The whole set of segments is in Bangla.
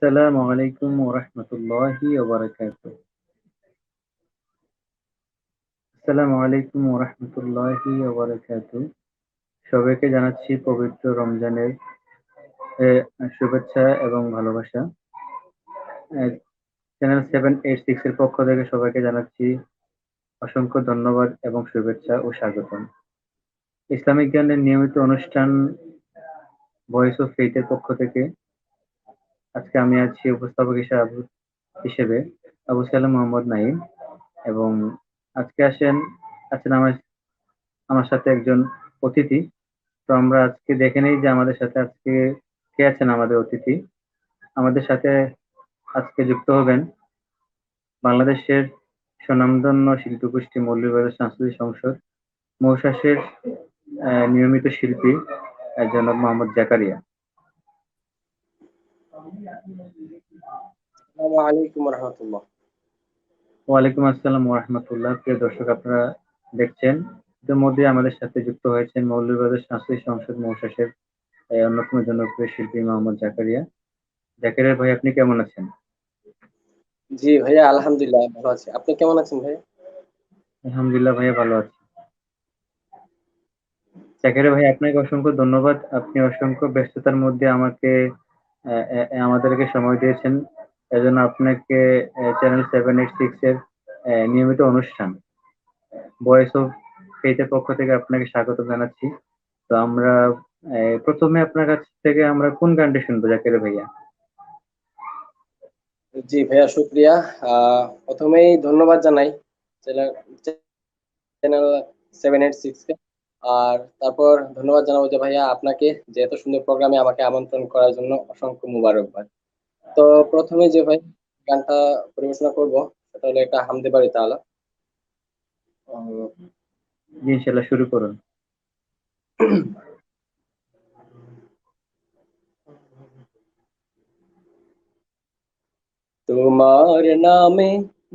আসসালামু আলাইকুম ওয়া রাহমাতুল্লাহি ওয়া বারাকাতুহু। আসসালামু আলাইকুম ওয়া রাহমাতুল্লাহি ওয়া বারাকাতুহু। সবাইকে জানাচ্ছি পবিত্র রমজানের শুভেচ্ছা এবং ভালোবাসা। চ্যানেল সেভেন এইট সিক্স এর পক্ষ থেকে সবাইকে জানাচ্ছি অসংখ্য ধন্যবাদ এবং শুভেচ্ছা ও স্বাগতম। ইসলামিক জ্ঞানের নিয়মিত অনুষ্ঠান ভয়েস অফ ফেইথের পক্ষ থেকে আজকে আমি আছি উপস্থাপক হিসেবে হিসেবে আবু সালাম মোহাম্মদ নাইম এবং আজকে আসেন, আছেন আমার আমার সাথে একজন অতিথি। তো আমরা আজকে দেখে নেই যে আমাদের সাথে আজকে কে আছেন আমাদের অতিথি। আমাদের সাথে আজকে যুক্ত হবেন বাংলাদেশের স্বনামধন্য শিল্পী গোষ্ঠী মৌলভীবাজার সাংস্কৃতিক সংসদ মৌশাসের নিয়মিত শিল্পী জনাব মোহাম্মদ জাকারিয়া। ওয়ালাইকুম আসসালাম ওরহামতুল্লাহ। প্রিয় দর্শক আপনারা দেখছেন। ইতিমধ্যে আমাদের সাথে যুক্ত হয়েছেন মৌলভীবাজার সাংস্কৃতিক সংসদ মৌশাসের অন্যতম জনপ্রিয় শিল্পী মোহাম্মদ জাকারিয়া। জাকারিয়া ভাই আপনি কেমন আছেন? জি ভাইয়া আলহামদুলিল্লাহ ভালো আছি। আপনি কেমন আছেন ভাই আলহামদুলিল্লাহ ভাইয়া ভালো আছি। জাকারিয়া ভাই আপনাকে অসংখ্য ধন্যবাদ। আপনি অসংখ্য ব্যস্ততার মধ্যে আমাকে আমাদেরকে সময় দিয়েছেন। এজন্য আপনাকে চ্যানেল সেভেন এইট সিক্স এর নিয়মিত অনুষ্ঠান ভয়েস অফ ফেইথের পক্ষ থেকে আপনাকে স্বাগত জানাচ্ছি। তো আমরা প্রথমে আপনার কাছ থেকে আমরা কোন গানটি শুনব, জাকির ভাইয়া? জি ভাইয়া, শুক্রিয়া। প্রথমেই ধন্যবাদ জানাই। চ্যানেল সেভেন এইট সিক্স কে। আর তারপর ধন্যবাদ জানাব যে ভাইয়া আপনাকে যে এত সুন্দর প্রোগ্রামে আমাকে আমন্ত্রণ করার জন্য অসংখ্য মুবারকবাদ। তো প্রথমে যে ভাই গানটা পরিবেশনা করব সেটা হলো একটা হামদে বাড়ি তালা। ইনশাল্লাহ শুরু করুন। তোমার নামে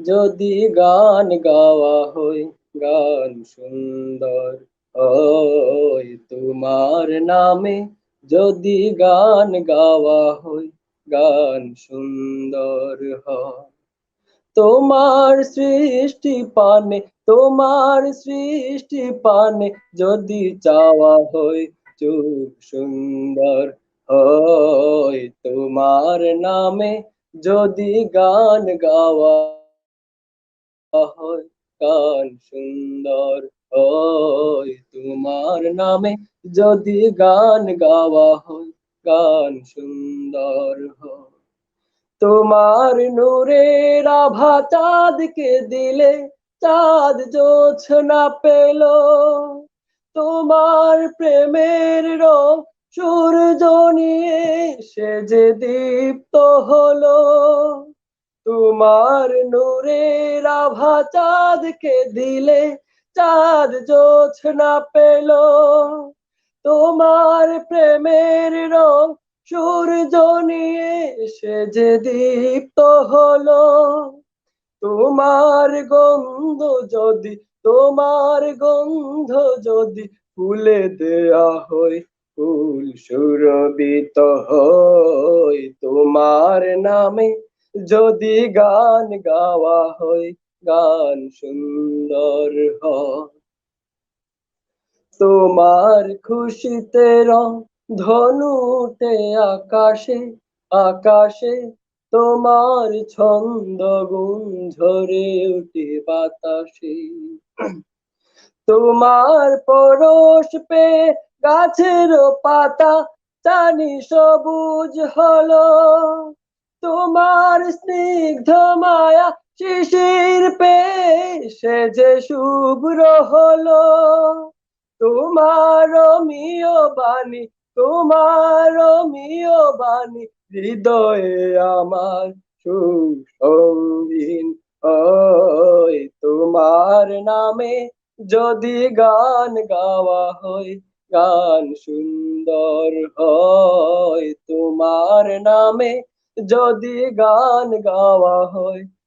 যদি গান গাওয়া হয় গান সুন্দর ওই তোমার নামে যদি গান গাওয়া হয়, গান সুন্দর হয়। তোমার সৃষ্টি পানে, তোমার সৃষ্টি পানে যদি চাওয়া হয় চুপ সুন্দর হয়। তোমার নামে যদি গান গাওয়া হয়, গান সুন্দর হয় তোমার নামে যদি গান গাওয়া হয়, গান সুন্দর হয়। তোমার নূরের আভা চাঁদকে দিলে, চাঁদ জোছনা পেল। তোমার প্রেমের রং সূর্য নিয়ে সে যে দীপ্ত হলো। তোমার নূরের আভা চাঁদকে দিলে চাঁদ জোছনা পেল। তোমার প্রেমের রং সূর্য নিয়ে সে যে দীপ্ত হলো। তোমার গন্ধ যদি, তোমার গন্ধ যদি ফুলে দেয়া হয়, ফুল সুরবিত হয়। তোমার নামে যদি গান গাওয়া হয় গান সুন্দর তোমার খুশিতে রং ধনুতে আকাশে আকাশে তোমার ছন্দ গুণ ঝরে উঠে বাতাসে। তোমার পরশ পে গাছের পাতা টানি সবুজ হলো। তোমার স্নিগ্ধ মায়া শিশির পে সে যে শুভ্র হলো, তোমার মিয় বাণী, তোমার মিয় বাণী, হৃদয়ে আমার সুসঙ্গীন ওই তোমার নামে যদি গান গাওয়া হয়, গান সুন্দর হয়। তোমার নামে যদি গান গাওয়া হয়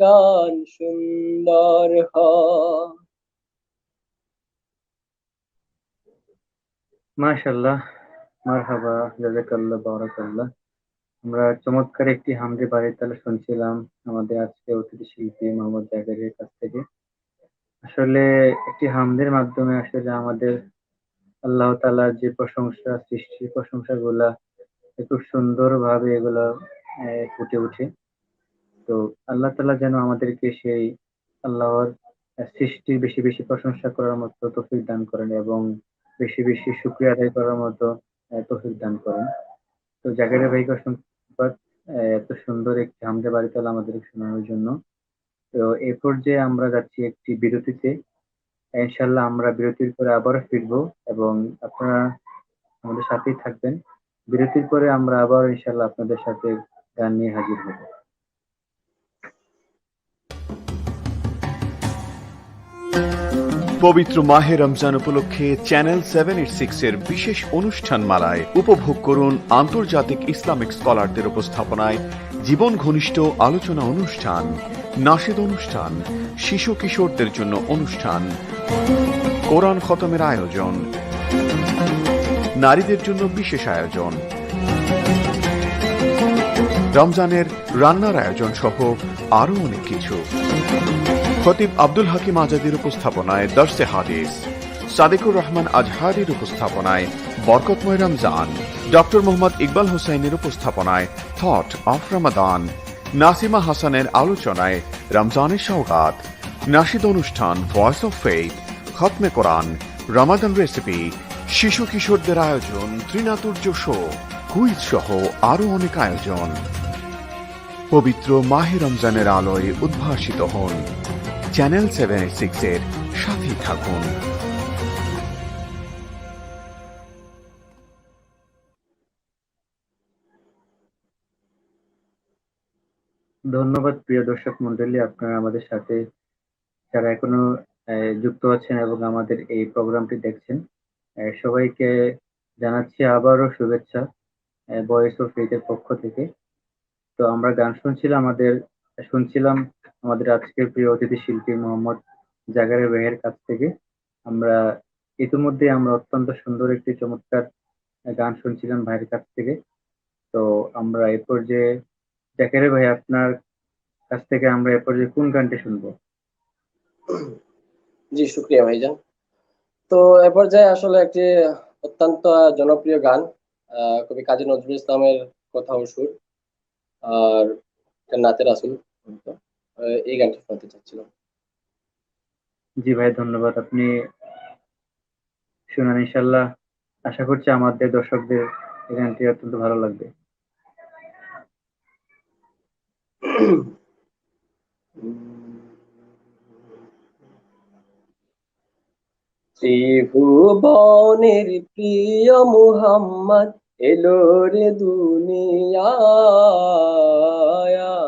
গান সুন্দর হয়। মাশাল্লাহ মারহাবা জাজাকাল্লাহ বারাকাল্লাহ। আমরা চমৎকার একটি হামদে বাড়ির তালে শুনছিলাম আমাদের আজকে অতিথি শিল্পী মোহাম্মদ জাকেরের কাছ থেকে। আসলে একটি হামদের মাধ্যমে আসলে আমাদের আল্লাহ তাআলার যে প্রশংসা, সৃষ্টির প্রশংসা গুলা খুব সুন্দর ভাবে এগুলা ফুটে ওঠে। তো আল্লাহ তাআলা যেন আমাদেরকে সেই আল্লাহর সৃষ্টির বেশি বেশি প্রশংসা করার মতো তৌফিক দান করেন এবং বেশি বেশি শুকরিয়া আদায় করার মতো তৌফিক দান করেন। তো জাকেরের ভাইকে অসংখ্য এত সুন্দর একটি হামদে বাড়ি তালা আমাদের শোনানোর জন্য। তো এই পর্যায়ে আমরা যাচ্ছি একটি বিরতিতে। ইনশাল্লাহ আমরা বিরতির পরে আবারও ফিরবো এবং আপনারা আমাদের সাথেই থাকবেন। বিরতির পরে আমরা আবার ইনশাল্লাহ আপনাদের সাথে গান নিয়ে হাজির হব। পবিত্র মাহে রমজান উপলক্ষে চ্যানেল সেভেন এইট সিক্স এর বিশেষ অনুষ্ঠান মালায় উপভোগ করুন আন্তর্জাতিক ইসলামিক স্কলারদের উপস্থাপনায় জীবন ঘনিষ্ঠ আলোচনা অনুষ্ঠান, নাসিদ অনুষ্ঠান, শিশু কিশোরদের জন্য অনুষ্ঠান, কোরআন খতমের আয়োজন, নারীদের জন্য বিশেষ আয়োজন, রমজানের রান্নার আয়োজন সহ আরও অনেক কিছু। খতিব আব্দুল হাকিম আজাদের উপস্থাপনায় দর্শে হাদিস, সাদেকুর রহমান আজহারির উপস্থাপনায় বরকতময় রমজান, ডক্টর মোহাম্মদ ইকবাল হোসেনের উপস্থাপনায় থট অফ রমাদান, নাসিমা হাসানের আলোচনায় রমজানের সৌগাত নাসিদ অনুষ্ঠান ভয়েস অফ ফেথ খতমে কোরআন, রমাদান রেসিপি, শিশু কিশোরদের আয়োজন ত্রিনাতুর্য শো, কুইজ সহ আরও অনেক আয়োজন। পবিত্র মাহে রমজানের আলোয় উদ্ভাসিত হন। চ্যানেল সেভেন সিক্স এর সাথেই থাকুন। ধন্যবাদ প্রিয় দর্শক মন্ডলী আপনারা আমাদের সাথে যারা এখনও যুক্ত আছেন এবং আমাদের এই প্রোগ্রামটি দেখছেন সবাইকে জানাচ্ছি আবারও শুভেচ্ছা ভয়েস অফ ফেথের পক্ষ থেকে। তো আমরা গান শুনছিলাম আমাদের শুনছিলাম আমাদের আজকের প্রিয় অতিথি শিল্পী মোহাম্মদ জাগারে বেহের কাছ থেকে। আমরা ইতিমধ্যে আমরা অত্যন্ত সুন্দর একটি চমৎকার গান শুনছিলাম ভাইয়ের কাছ থেকে। তো আমরা এ পর্যায়ে জাকারে ভাই, আপনার কাছ থেকে আমরা এ পর্যায়ে কোন গানটি শুনব? জি, শুক্রিয়া ভাইজান। তো এ পর্যায়ে আসলে একটি অত্যন্ত জনপ্রিয় গান কবি কাজী নজরুল ইসলামের কথা ও সুর, আর নাতের আসুল এই গানটি শুনতে চাচ্ছিলাম। জি ভাই ধন্যবাদ। আপনি শুনান ইনশাল্লাহ। আশা করছি আমাদের দর্শকদের এই গানটি অত্যন্ত ভালো লাগবে। ত্রিভুবনের প্রিয় মুহাম্মদ এলো রে দুনিয়ায়। রে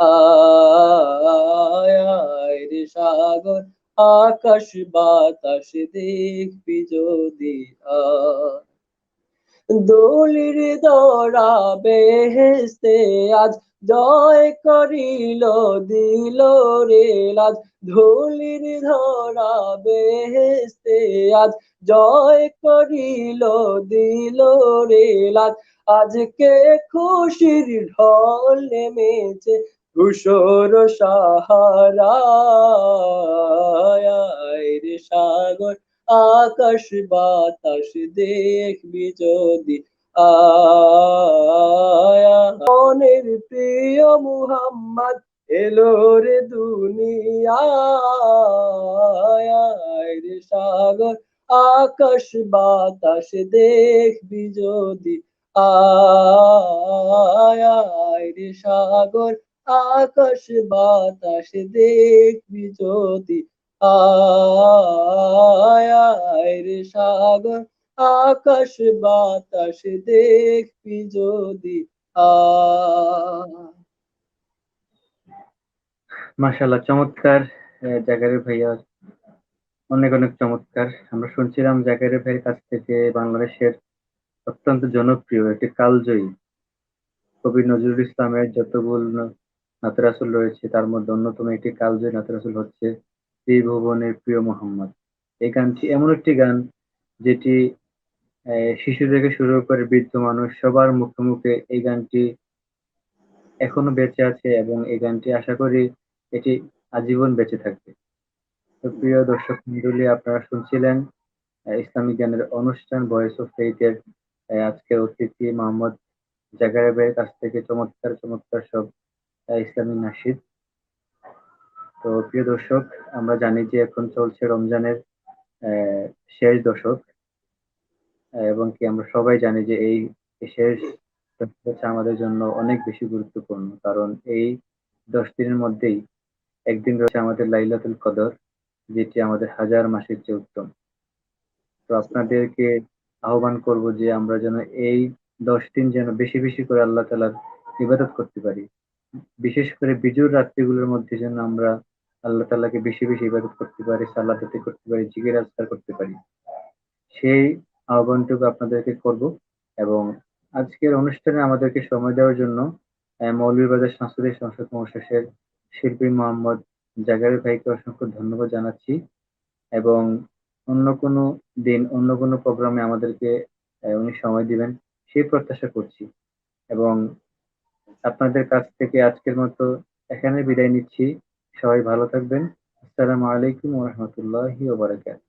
আয় রে সাগর, আকাশ বাতাস দেখবি যদি দোলির দরা বেহেস্তে আজ জয় করিল, দিল রে লাজ। ধুলির ধরা বেহেস্তে আজ জয় করিল, দিল রে লাজ। আজকে খুশির ঢল নেমেছে ধূসর সাহারায় সাগর, আকাশ বাতাস দেখবি যদি আয়া। মনের প্রিয় মুহাম্মদ, এলো রে দুনিয়ায় সাগর, আকাশ বাতাস দেখবি যদি আয়। রে সাগর আকাশ বাতাস দেখবি যদি। আয় রে সাগর, আকাশ বাতাস দেখবি যদি। আয়। মাশাআল্লাহ, চমৎকার জাকারিয়া ভাইয়া অনেক অনেক চমৎকার। আমরা শুনছিলাম জাকারিয়া ভাইয়ের কাছ থেকে বাংলাদেশের অত্যন্ত জনপ্রিয় একটি কালজয়ী কবি নজরুল ইসলামের যতগুলো নাতরাসুল রয়েছে, তার মধ্যে অন্যতম একটি কালজয়ী নাতরাসুল হচ্ছে ত্রিভুবনের প্রিয় মোহাম্মদ। এই গানটি এমন একটি গান যেটি শিশু থেকে শুরু করে বৃদ্ধ মানুষ সবার মুখে মুখে এই গানটি এখনও বেঁচে আছে এবং এই গানটি আশা করি এটি আজীবন বেঁচে থাকবে। তো প্রিয় দর্শক মন্ডলী আপনারা শুনছিলেন ইসলামিক জ্ঞানের অনুষ্ঠান ভয়েস অফ ফেইথের আজকের অতিথি মোহাম্মদ ভাইয়ের কাছ থেকে চমৎকার চমৎকার সব ইসলামী নাশিদ তো প্রিয় দর্শক, আমরা জানি যে এখন চলছে রমজানের শেষ দশক। এবং কি আমরা সবাই জানি যে এই শেষ হচ্ছে আমাদের জন্য অনেক বেশি গুরুত্বপূর্ণ। কারণ এই দশ দিনের মধ্যেই একদিন রয়েছে আমাদের লাইলাতুল কদর, যেটি আমাদের হাজার মাসের চেয়ে উত্তম। তো আপনাদেরকে আহ্বান করব যে আমরা যেন এই দশ দিন যেন বেশি বেশি করে আল্লাহ তালার ইবাদত করতে পারি। বিশেষ করে বিজুর রাত্রিগুলোর মধ্যে যেন আমরা আল্লাহ তাআলাকে বেশি বেশি ইবাদত করতে পারি, সালাত আদায় করতে পারি জিগের আজকার করতে পারি। সেই আহ্বানটুকু আপনাদেরকে করব এবং আজকের অনুষ্ঠানে আমাদেরকে সময় দেওয়ার জন্য মৌলভীবাজার সাংস্কৃতিক সংসদ মহাশেষের শিল্পী মোহাম্মদ জাগারি ভাইকে অসংখ্য ধন্যবাদ জানাচ্ছি এবং অন্য কোনো দিন, অন্য কোনো প্রোগ্রামে আমাদেরকে উনি সময় দিবেন, সেই প্রত্যাশা করছি এবং আপনাদের কাছ থেকে আজকের মতো এখানে বিদায় নিচ্ছি। সবাই ভালো থাকবেন। আসসালামু আলাইকুম রাহমাতুল্লাহি ওয়া বারাকাতুহু।